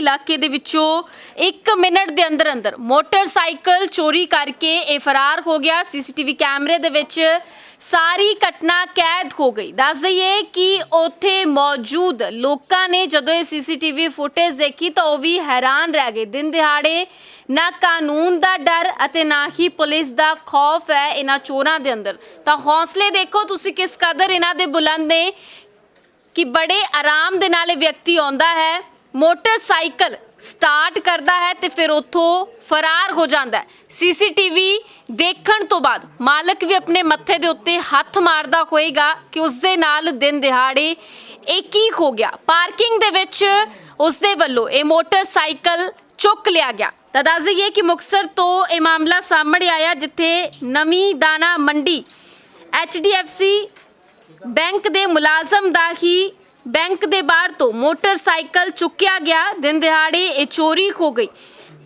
ਇਲਾਕੇ ਦੇ ਵਿੱਚੋਂ 1 ਮਿੰਟ ਦੇ ਅੰਦਰ ਅੰਦਰ ਮੋਟਰਸਾਈਕਲ ਚੋਰੀ ਕਰਕੇ ਇਹ ਫਰਾਰ ਹੋ ਗਿਆ। ਸੀਸੀਟੀਵੀ ਕੈਮਰੇ ਦੇ ਵਿੱਚ ਸਾਰੀ ਘਟਨਾ ਕੈਦ ਹੋ ਗਈ। ਦੱਸ ਦਈਏ ਕਿ ਉੱਥੇ ਮੌਜੂਦ ਲੋਕਾਂ ਨੇ ਜਦੋਂ ਇਹ ਸੀਸੀਟੀਵੀ ਫੁਟੇਜ ਦੇਖੀ ਤਾਂ ਉਹ ਵੀ ਹੈਰਾਨ ਰਹਿ ਗਏ। ਦਿਨ ਦਿਹਾੜੇ ਨਾ ਕਾਨੂੰਨ ਦਾ ਡਰ ਅਤੇ ਨਾ ਹੀ ਪੁਲਿਸ ਦਾ ਖੌਫ ਹੈ ਇਹਨਾਂ ਚੋਰਾਂ ਦੇ ਅੰਦਰ। ਤਾਂ ਹੌਸਲੇ ਦੇਖੋ ਤੁਸੀਂ ਕਿਸ ਕਦਰ ਇਹਨਾਂ ਦੇ ਬੁਲੰਦ ਨੇ ਕਿ ਬੜੇ ਆਰਾਮ ਦੇ ਨਾਲ ਇਹ ਵਿਅਕਤੀ ਆਉਂਦਾ ਹੈ। ਮੋਟਰਸਾਈਕਲ ਸਟਾਰਟ ਕਰਦਾ ਹੈ ਤੇ ਫਿਰ ਉੱਥੋਂ ਫਰਾਰ ਹੋ ਜਾਂਦਾ ਹੈ। ਸੀਸੀਟੀਵੀ ਦੇਖਣ ਤੋਂ ਬਾਅਦ ਮਾਲਕ ਵੀ ਆਪਣੇ ਮੱਥੇ ਦੇ ਉੱਤੇ ਹੱਥ ਮਾਰਦਾ ਹੋਏਗਾ ਕਿ ਉਸ ਦੇ ਨਾਲ ਦਿਨ ਦਿਹਾੜੇ ਇਹ ਕੀ ਹੋ ਗਿਆ। ਪਾਰਕਿੰਗ ਦੇ ਵਿੱਚ ਉਸ ਦੇ ਵੱਲੋਂ ਇਹ ਮੋਟਰਸਾਈਕਲ ਚੁੱਕ ਲਿਆ ਗਿਆ। ਤਾਂ ਦੱਸ ਦਈਏ ਕਿ ਮੁਕਸਰ ਤੋਂ ਇਹ ਮਾਮਲਾ ਸਾਹਮਣੇ ਆਇਆ ਜਿੱਥੇ ਨਵੀਂ ਦਾਣਾ ਮੰਡੀ HDFC ਬੈਂਕ ਦੇ ਮੁਲਾਜ਼ਮ ਦਾ ਹੀ ਬੈਂਕ ਦੇ ਬਾਹਰ ਤੋਂ ਮੋਟਰਸਾਈਕਲ ਚੁੱਕਿਆ ਗਿਆ। ਦਿਨ ਦਿਹਾੜੇ ਇਹ ਚੋਰੀ ਹੋ ਗਈ।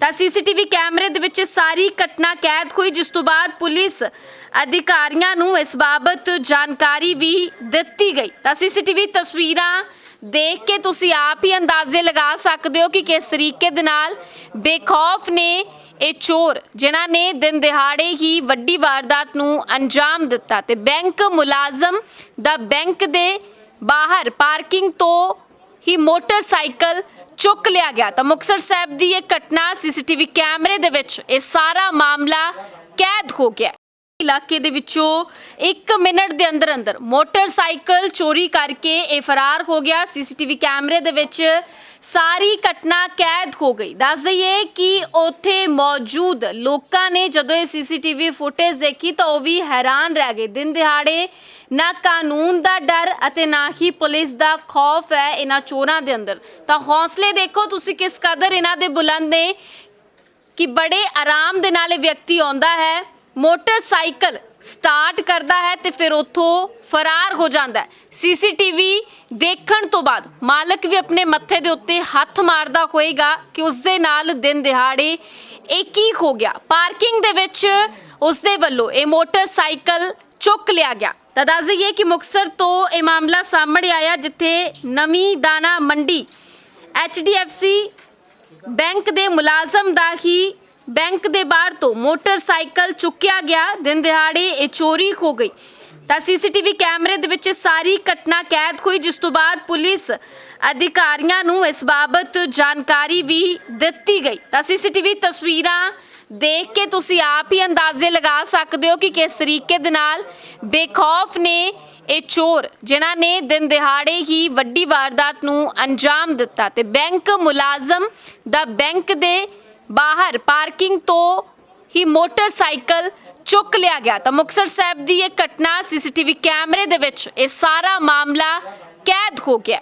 ਤਾਂ ਸੀਸੀਟੀਵੀ ਕੈਮਰੇ ਦੇ ਵਿੱਚ ਸਾਰੀ ਘਟਨਾ ਕੈਦ ਹੋਈ, ਜਿਸ ਤੋਂ ਬਾਅਦ ਪੁਲਿਸ ਅਧਿਕਾਰੀਆਂ ਨੂੰ ਇਸ ਬਾਬਤ ਜਾਣਕਾਰੀ ਵੀ ਦਿੱਤੀ ਗਈ। ਤਾਂ ਸੀਸੀਟੀਵੀ ਤਸਵੀਰਾਂ ਦੇਖ ਕੇ ਤੁਸੀਂ ਆਪ ਹੀ ਅੰਦਾਜ਼ੇ ਲਗਾ ਸਕਦੇ ਹੋ ਕਿ ਕਿਸ ਤਰੀਕੇ ਦੇ ਨਾਲ ਬੇਖੌਫ ਨੇ ਇਹ ਚੋਰ, ਜਿਨ੍ਹਾਂ ਨੇ ਦਿਨ ਦਿਹਾੜੇ ਹੀ ਵੱਡੀ ਵਾਰਦਾਤ ਨੂੰ ਅੰਜਾਮ ਦਿੱਤਾ। ਤੇ ਬੈਂਕ ਮੁਲਾਜ਼ਮ ਦਾ ਬੈਂਕ ਦੇ ਬਾਹਰ ਪਾਰਕਿੰਗ ਤੋਂ ਹੀ ਮੋਟਰਸਾਈਕਲ ਚੁੱਕ ਲਿਆ ਗਿਆ। ਤਾਂ ਮੁਕਤਸਰ ਸਾਹਿਬ ਦੀ ਇਹ ਘਟਨਾ ਸੀਸੀਟੀਵੀ ਕੈਮਰੇ ਦੇ ਵਿੱਚ ਇਹ ਸਾਰਾ ਮਾਮਲਾ ਕੈਦ ਹੋ ਗਿਆ। ਇਲਾਕੇ ਦੇ ਵਿੱਚੋਂ 1 ਮਿੰਟ ਦੇ ਅੰਦਰ ਅੰਦਰ ਮੋਟਰਸਾਈਕਲ ਚੋਰੀ ਕਰਕੇ ਇਹ ਫਰਾਰ ਹੋ ਗਿਆ। ਸੀਸੀਟੀਵੀ ਕੈਮਰੇ ਦੇ ਵਿੱਚ ਸਾਰੀ ਘਟਨਾ ਕੈਦ ਹੋ ਗਈ। ਦੱਸ ਦਈਏ ਕਿ ਉੱਥੇ ਮੌਜੂਦ ਲੋਕਾਂ ਨੇ ਜਦੋਂ ਇਹ ਸੀਸੀਟੀਵੀ ਫੁਟੇਜ ਦੇਖੀ ਤਾਂ ਉਹ ਵੀ ਹੈਰਾਨ ਰਹਿ ਗਏ। ਦਿਨ ਦਿਹਾੜੇ ਨਾ ਕਾਨੂੰਨ ਦਾ ਡਰ ਅਤੇ ਨਾ ਹੀ ਪੁਲਿਸ ਦਾ ਖੌਫ ਹੈ ਇਹਨਾਂ ਚੋਰਾਂ ਦੇ ਅੰਦਰ। ਤਾਂ ਹੌਸਲੇ ਦੇਖੋ ਤੁਸੀਂ ਕਿਸ ਕਦਰ ਇਹਨਾਂ ਦੇ ਬੁਲੰਦ ਨੇ ਕਿ ਬੜੇ ਆਰਾਮ ਦੇ ਨਾਲ ਇਹ ਵਿਅਕਤੀ ਆਉਂਦਾ ਹੈ। ਮੋਟਰਸਾਈਕਲ ਸਟਾਰਟ ਕਰਦਾ ਹੈ ਤੇ ਫਿਰ ਉੱਥੋਂ ਫਰਾਰ ਹੋ ਜਾਂਦਾ ਹੈ। ਸੀਸੀਟੀਵੀ ਦੇਖਣ ਤੋਂ ਬਾਅਦ ਮਾਲਕ ਵੀ ਆਪਣੇ ਮੱਥੇ ਦੇ ਉੱਤੇ ਹੱਥ ਮਾਰਦਾ ਹੋਏਗਾ ਕਿ ਉਸ ਦੇ ਨਾਲ ਦਿਨ ਦਿਹਾੜੇ ਇਹ ਕੀ ਹੋ ਗਿਆ। ਪਾਰਕਿੰਗ ਦੇ ਵਿੱਚ ਉਸ ਦੇ ਵੱਲੋਂ ਇਹ ਮੋਟਰਸਾਈਕਲ ਚੁੱਕ ਲਿਆ ਗਿਆ। ਤਾਂ ਦੱਸ ਦਈਏ ਕਿ ਮੁਕਸਰ ਤੋਂ ਇਹ ਮਾਮਲਾ ਸਾਹਮਣੇ ਆਇਆ ਜਿੱਥੇ ਨਵੀਂ ਦਾਣਾ ਮੰਡੀ HDFC ਬੈਂਕ ਦੇ ਮੁਲਾਜ਼ਮ ਦਾ ਹੀ ਬੈਂਕ ਦੇ ਬਾਹਰ ਤੋਂ ਮੋਟਰਸਾਈਕਲ ਚੁੱਕਿਆ ਗਿਆ। ਦਿਨ ਦਿਹਾੜੇ ਇਹ ਚੋਰੀ ਹੋ ਗਈ। ਤਾਂ ਸੀਸੀਟੀਵੀ ਕੈਮਰੇ ਦੇ ਵਿੱਚ ਸਾਰੀ ਘਟਨਾ ਕੈਦ ਹੋਈ, ਜਿਸ ਤੋਂ ਬਾਅਦ ਪੁਲਿਸ ਅਧਿਕਾਰੀਆਂ ਨੂੰ ਇਸ ਬਾਬਤ ਜਾਣਕਾਰੀ ਵੀ ਦਿੱਤੀ ਗਈ। ਤਾਂ ਸੀਸੀਟੀਵੀ ਤਸਵੀਰਾਂ ਦੇਖ ਕੇ ਤੁਸੀਂ ਆਪ ਹੀ ਅੰਦਾਜ਼ੇ ਲਗਾ ਸਕਦੇ ਹੋ ਕਿ ਕਿਸ ਤਰੀਕੇ ਦੇ ਨਾਲ ਬੇਖੌਫ ਨੇ ਇਹ ਚੋਰ, ਜਿਨ੍ਹਾਂ ਨੇ ਦਿਨ ਦਿਹਾੜੇ ਹੀ ਵੱਡੀ ਵਾਰਦਾਤ ਨੂੰ ਅੰਜਾਮ ਦਿੱਤਾ। ਤੇ ਬੈਂਕ ਮੁਲਾਜ਼ਮ ਦਾ ਬੈਂਕ ਦੇ ਬਾਹਰ ਪਾਰਕਿੰਗ ਤੋਂ ਹੀ ਮੋਟਰਸਾਈਕਲ ਚੁੱਕ ਲਿਆ ਗਿਆ। ਤਾਂ ਮੁਕਤਸਰ ਸਾਹਿਬ ਦੀ ਇਹ ਘਟਨਾ, ਸੀਸੀਟੀਵੀ ਕੈਮਰੇ ਦੇ ਵਿੱਚ ਇਹ ਸਾਰਾ ਮਾਮਲਾ ਕੈਦ ਹੋ ਗਿਆ।